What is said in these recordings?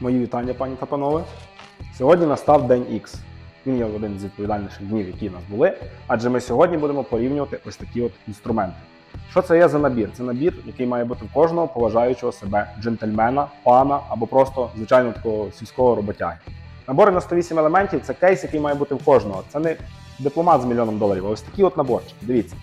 Мої вітання, пані та панове. Сьогодні настав день X. Він є один з відповідальніших днів, які в нас були, адже ми сьогодні будемо порівнювати ось такі от інструменти. Що це є за набір? Це набір, який має бути в кожного поважаючого себе джентльмена, пана або просто звичайно такого сільського роботяги. Набори на 108 елементів це кейс, який має бути в кожного. Це не дипломат з мільйоном доларів, а ось такі от наборчики. Дивіться.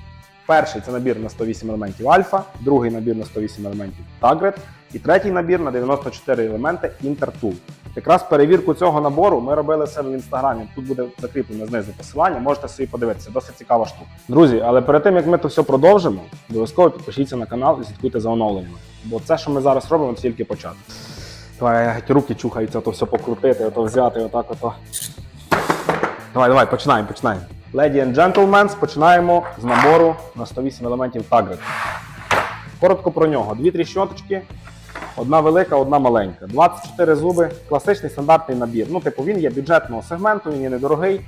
Перший це набір на 108 елементів альфа, другий набір на 108 елементів Tagret і третій набір на 94 елементи Intertool. Якраз перевірку цього набору ми робили себе в інстаграмі. Тут буде закріплено знизу посилання, можете собі подивитися. Досить цікава штука. Друзі, але перед тим як ми це все продовжимо, обов'язково підпишіться на канал і слідкуйте за оновленнями. Бо це, що ми зараз робимо, це тільки початок. Давай руки чухаються, то все покрутити, ото взяти, отак, ото. Давай, давай, починаємо, починаємо. Lady and Gentlemen, починаємо з набору на 108 елементів Tagret. Коротко про нього. Дві тріщоточки, одна велика, одна маленька. 24 зуби, класичний стандартний набір. Ну, типу, він є бюджетного сегменту, він є недорогий.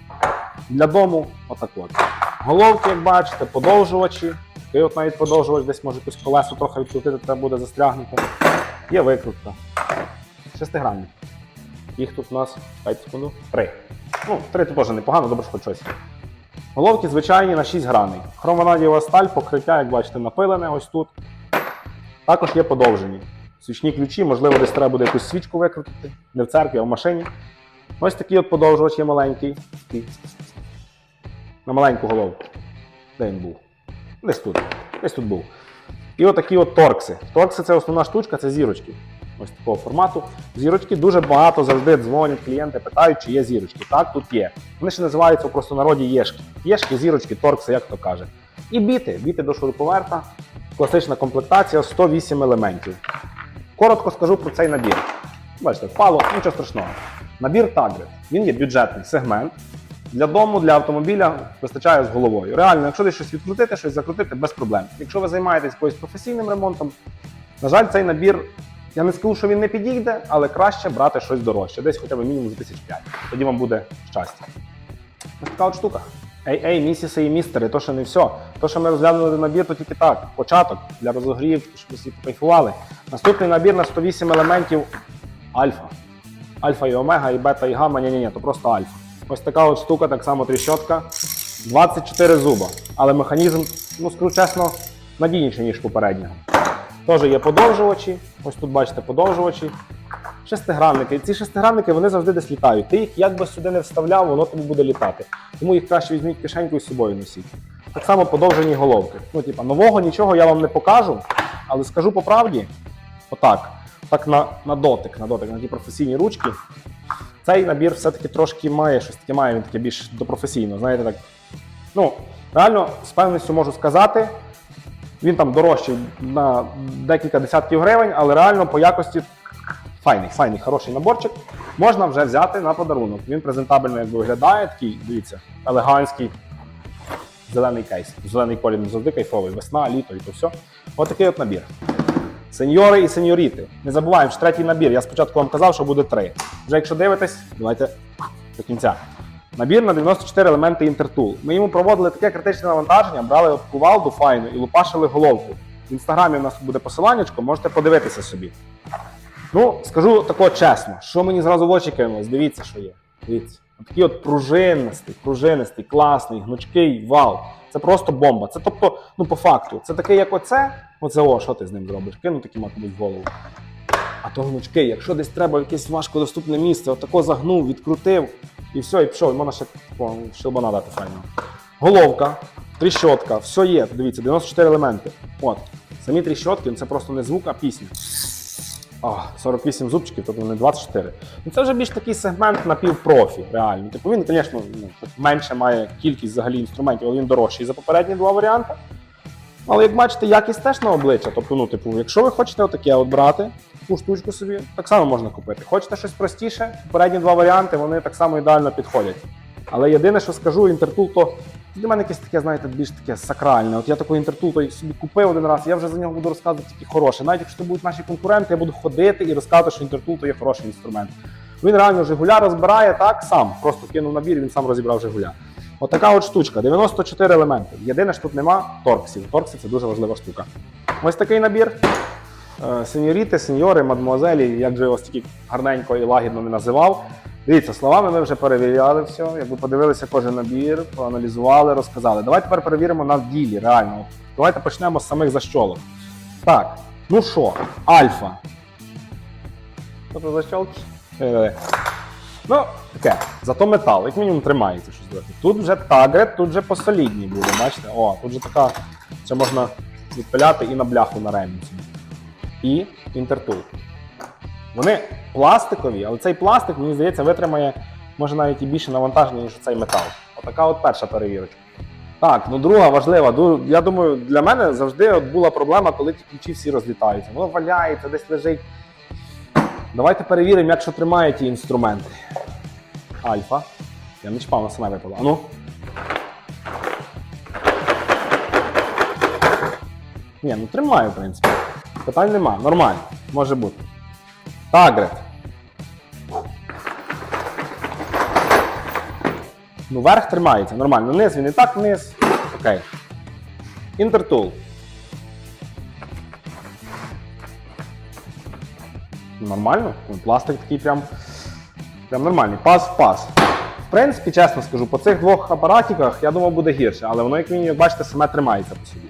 Для дому отак от. Головки, як бачите, подовжувачі. Такий от навіть подовжувач, десь може якусь колесо трохи відкрутити, треба буде застрягнути. Є викрутка. Шестигранник. Їх тут у нас 5 секунд. Три. Ну, три тут теж непогано, добре, що хоч щось. Головки звичайні на 6 граней. Хромонадієва сталь, покриття, як бачите, напилене ось тут. Також є подовжені. Свічні ключі, можливо, десь треба буде якусь свічку викрутити. Не в церкві, а в машині. Ось такий от подовжувач є маленький. На маленьку головку. Де він був? Десь тут. Десь тут був. І отакі от торкси. Торкси це основна штучка, це зірочки. Ось такого формату. Зірочки дуже багато завжди дзвонять клієнти, питають, чи є зірочки. Так, тут є. Вони ще називаються в простонароді єшки. Єшки, зірочки, торкси, як то каже. І біти. Біти до шуруповерта. Класична комплектація 108 елементів. Коротко скажу про цей набір. Бачите, впало, нічого страшного. Набір Tagret. Він є бюджетний сегмент. Для дому, для автомобіля вистачає з головою. Реально, якщо десь щось відкрутити, щось закрутити, без проблем. Якщо ви займаєтесь якоюсь професійним ремонтом, на жаль, цей набір, я не скажу, що він не підійде, але краще брати щось дорожче, десь хоча б мінімум за 1005. Тоді вам буде щастя. Ось така от штука. Ей, ей, місіси і містери, то ще не все. То, що ми розглянули набір, то тільки так. Початок для розогрів, щоб ви всі покайфували. Наступний набір на 108 елементів альфа. Альфа і омега, і бета, і гамма, ні, ні, ні, то просто альфа. Ось така от штука, так само тріщотка. 24 зуба. Але механізм, ну скажу чесно, надійніший, ніж попереднього. Теж є подовжувачі. Ось тут бачите подовжувачі. Шестигранники. Ці шестигранники вони завжди десь літають. Ти їх як би сюди не вставляв, воно тобі буде літати. Тому їх краще візьміть кишеньку і з собою носіть. Так само подовжені головки. Ну, типа, нового нічого я вам не покажу, але скажу по правді, отак. Так на, на дотик, на дотик, на ті професійні ручки. Цей набір все-таки трошки має щось таке має, він таке більш до професійного. Знаєте, так. Ну, реально, з певністю можу сказати, він там дорожчий на декілька десятків гривень, але реально по якості файний, файний, хороший наборчик. Можна вже взяти на подарунок. Він презентабельно якби виглядає, такий, дивіться, елегантський. Зелений кейс. Зелений колір не завжди кайфовий. Весна, літо і то все. Ось такий от набір. Сеньори і сеньоріти. Не забуваємо, що третій набір. Я спочатку вам казав, що буде три. Вже якщо дивитесь, давайте до кінця. Набір на 94 елементи Intertool. Ми йому проводили таке критичне навантаження, брали кувалду файну і лупашили головку. В інстаграмі у нас буде посиланнячко, можете подивитися собі. Ну, скажу тако чесно, що мені зразу в очі кинулось, дивіться, що є. Дивіться. Такий от пружинистий, пружинистий, класний, гнучкий вал. Це просто бомба. Це тобто, ну по факту, це таке, як оце. Оце о, що ти з ним зробиш? Кину такий комусь в голову. То гнучкий, якщо десь треба якесь важкодоступне місце, отако загнув, відкрутив, і все, і пішов, і можна ще о, щелбана дати файно. Головка, тріщотка, все є. Дивіться, 94 елементи. От. Самі тріщотки, ну, це просто не звук, а пісня. А, 48 зубчиків, тобто не 24. Ну це вже більш такий сегмент напівпрофі, реально. Типу він, звісно, ну, менше має кількість взагалі інструментів, але він дорожчий за попередні два варіанти. Але як бачите, якість теж на обличчя. Тобто, ну, типу, якщо ви хочете отаке от брати, таку штучку собі, так само можна купити. Хочете щось простіше, попередні два варіанти, вони так само ідеально підходять. Але єдине, що скажу, інтертул, то для мене якесь таке, знаєте, більш таке сакральне. От я такий інтертул той собі купив один раз, я вже за нього буду розказувати тільки хороше. Навіть якщо це будуть наші конкуренти, я буду ходити і розказувати, що інтертул то є хороший інструмент. Він реально Жигуля розбирає так сам. Просто кинув набір, він сам розібрав Жигуля. Отака от штучка, 94 елементи. Єдине, що тут нема торксів. Торкси це дуже важлива штука. Ось такий набір. Е, Сеньоріти, сеньори, мадмуазелі, як же ось тільки гарненько і лагідно не називав. Дивіться, словами ми вже перевіряли все, якби подивилися кожен набір, проаналізували, розказали. Давайте тепер перевіримо на ділі, реально. Давайте почнемо з самих защолок. Так, ну що, альфа. Що це защолки? Е, Ну, таке, зато метал, як мінімум тримається щось трохи. Тут вже тагрет, тут вже посолідні буде, бачите? О, тут вже така, це можна відпиляти і на бляху на ремінь. І інтертул. Вони пластикові, але цей пластик, мені здається, витримає може навіть і більше навантаження, ніж цей метал. Отака от перша перевірочка. Так, ну друга важлива. Я думаю, для мене завжди от була проблема, коли ті ключі всі розлітаються. Воно валяється, десь лежить. Давайте перевіримо, як що тримає ті інструменти. Альфа. Я не чіпав на саме випало. Ану. Ні, ну тримаю, в принципі. Питань нема. Нормально. Може бути. Тагрет. Ну, верх тримається, нормально. Низ він і так вниз. Окей. Інтертул. Нормально. Ну, Пластик такий прям, прям нормальний. Пас в пас. В принципі, чесно скажу, по цих двох апаратиках я думав буде гірше, але воно, як як бачите, саме тримається по собі.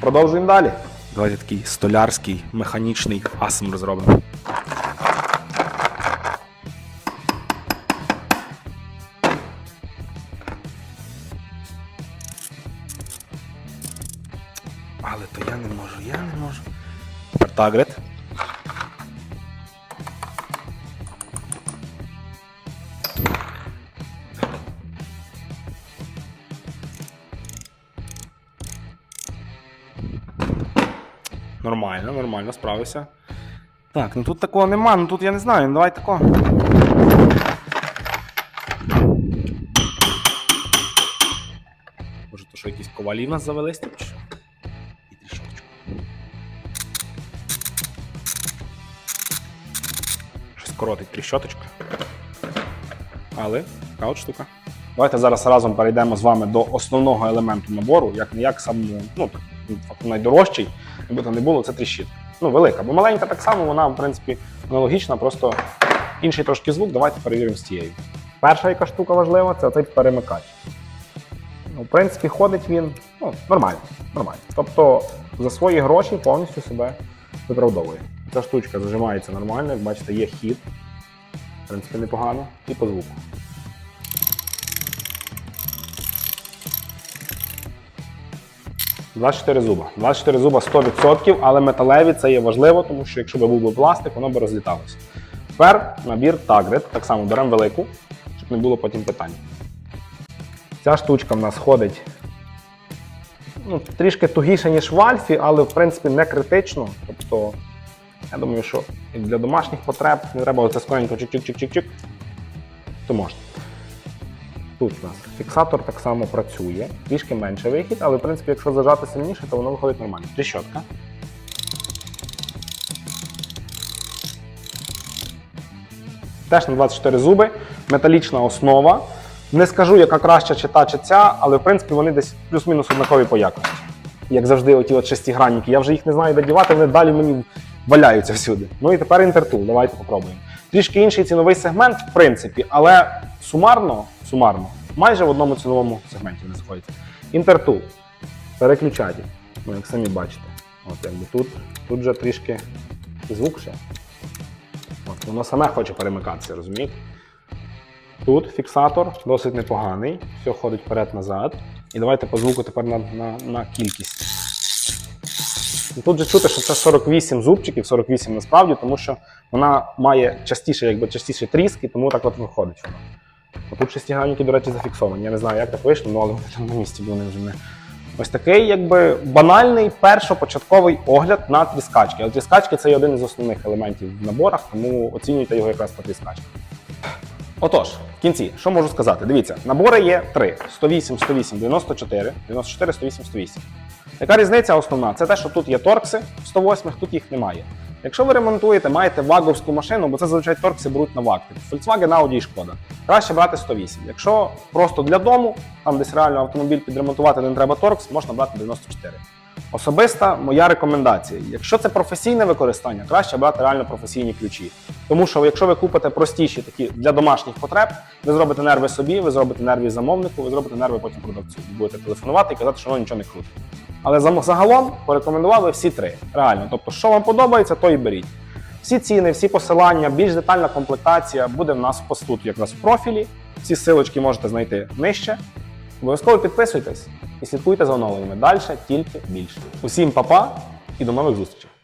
Продовжуємо далі. Давайте такий столярський механічний асм розробимо. Але то я не можу, я не можу. Тепер Нормально, нормально, справився. Так, ну тут такого нема, ну тут я не знаю, ну давай такого. Може, то що якісь ковалі в нас завелись тут? що? І тріщоточку. Щось коротить тріщоточка. Але така от штука. Давайте зараз разом перейдемо з вами до основного елементу набору, як не як сам, ну, так, найдорожчий, якби то не було, це тріщітка. Ну, велика, бо маленька так само, вона, в принципі, аналогічна, просто інший трошки звук. Давайте перевіримо з цією. Перша яка штука важлива, це цей перемикач. Ну, в принципі, ходить він ну, нормально. нормально. Тобто за свої гроші повністю себе виправдовує. Ця штучка зажимається нормально, як бачите, є хід. В принципі, непогано. І по звуку. – 24 зуба. 24 зуба 100%, але металеві це є важливо, тому що якщо б був би пластик, воно б розліталося. Тепер набір Тагрет. Так само беремо велику, щоб не було потім питань. Ця штучка в нас ходить ну, трішки тугіше, ніж в Альфі, але в принципі не критично. Тобто, я думаю, що для домашніх потреб не треба оце скоренько чик-чик-чик-чик-чик, то можна. Тут у нас фіксатор так само працює, трішки менше вихід, але в принципі, якщо зажати сильніше, то воно виходить нормально. Тріщотка. Теж на 24 зуби, металічна основа. Не скажу, яка краща чи та, чи ця, але в принципі вони десь плюс-мінус однакові по якості. Як завжди, оті от шестигранники. Я вже їх не знаю, де дівати, вони далі мені валяються всюди. Ну і тепер інтертул. Давайте попробуємо. Трішки інший ціновий сегмент, в принципі, але сумарно, сумарно, майже в одному ціновому сегменті вони сходяться. Інтертул. Переключатель. Ну, як самі бачите. От якби тут, тут вже трішки звук ще. От, воно саме хоче перемикатися, розумієте? Тут фіксатор досить непоганий, все ходить вперед-назад. І давайте по звуку тепер на, на, на кількість. Тут же чути, що це 48 зубчиків, 48 насправді, тому що вона має частіше, якби частіше тріски, тому так от виходить Тут шестигранники, до речі, зафіксовані. Я не знаю, як так вийшло, ну, але вони там на місці були вже не. Ось такий, якби банальний першопочатковий огляд на тріскачки. Але тріскачки це один із основних елементів в наборах, тому оцінюйте його якраз по тріскачках. Отож, в кінці, що можу сказати? Дивіться, набори є три: 108, 108, 94, 94, 108, 108. Яка різниця основна? Це те, що тут є торкси в 108, тут їх немає. Якщо ви ремонтуєте, маєте ваговську машину, бо це зазвичай торкси беруть на ваг, типу Volkswagen, Audi і Шкода. Краще брати 108. Якщо просто для дому, там десь реально автомобіль підремонтувати, не треба торкс, можна брати 94. Особиста моя рекомендація: якщо це професійне використання, краще брати реально професійні ключі. Тому що якщо ви купите простіші такі для домашніх потреб, ви зробите нерви собі, ви зробите нерви замовнику, ви зробите нерви потім продавцю. Будете телефонувати і казати, що воно нічого не крутить. Але загалом порекомендували всі три. Реально. Тобто, що вам подобається, то і беріть. Всі ціни, всі посилання, більш детальна комплектація буде в нас в посту якраз в профілі. Всі силочки можете знайти нижче. Обов'язково підписуйтесь і слідкуйте за оновленнями. Далі тільки більше. Усім па-па і до нових зустрічей!